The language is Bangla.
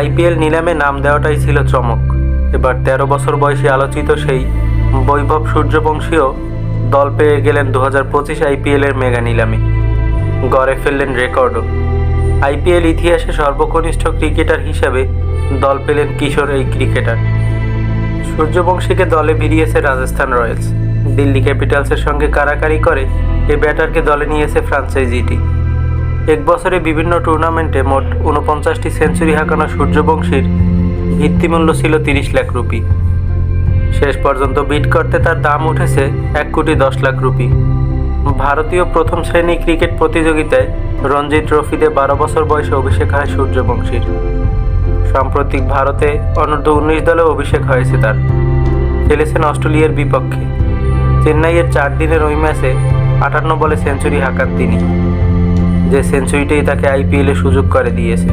আইপিএল নিলামে নাম দেওয়াটাই ছিল চমক। এবার তেরো বছর বয়সী আলোচিত সেই বৈভব সূর্যবংশীও দল পেয়ে গেলেন দু হাজার পঁচিশ আইপিএলের মেগা নিলামে। গড়ে ফেললেন রেকর্ডও। আইপিএল ইতিহাসে সর্বকনিষ্ঠ ক্রিকেটার হিসেবে দল পেলেন কিশোর এই ক্রিকেটার। সূর্যবংশীকে দলে ভিড়িয়েছে রাজস্থান রয়্যালস। দিল্লি ক্যাপিটালসের সঙ্গে কারাকারি করে এ ব্যাটারকে দলে নিয়েছে ফ্রাঞ্চাইজিটি এক বছরে বিভিন্ন টুর্নামেন্টে মোট উনপঞ্চাশটি সেঞ্চুরি হাঁকানো সূর্যবংশীর ভিত্তিমূল্য ছিল তিরিশ লাখ রুপি। শেষ পর্যন্ত বিট করতে তার দাম উঠেছে এক কোটি দশ লাখ রুপি। ভারতীয় প্রথম শ্রেণি ক্রিকেট প্রতিযোগিতায় রঞ্জি ট্রফিতে বারো বছর বয়সে অভিষেক হয় সূর্যবংশীর। সাম্প্রতিক ভারতে অনূর্ধ্ব উনিশ দলে অভিষেক হয়েছে তার। খেলেছেন অস্ট্রেলিয়ার বিপক্ষে। চেন্নাইয়ের চার দিনের ওই ম্যাচে আটান্ন বলে সেঞ্চুরি হাঁকান তিনি। যে সেঞ্চুরিটাই তাকে আইপিএলে সুযোগ করে দিয়েছে।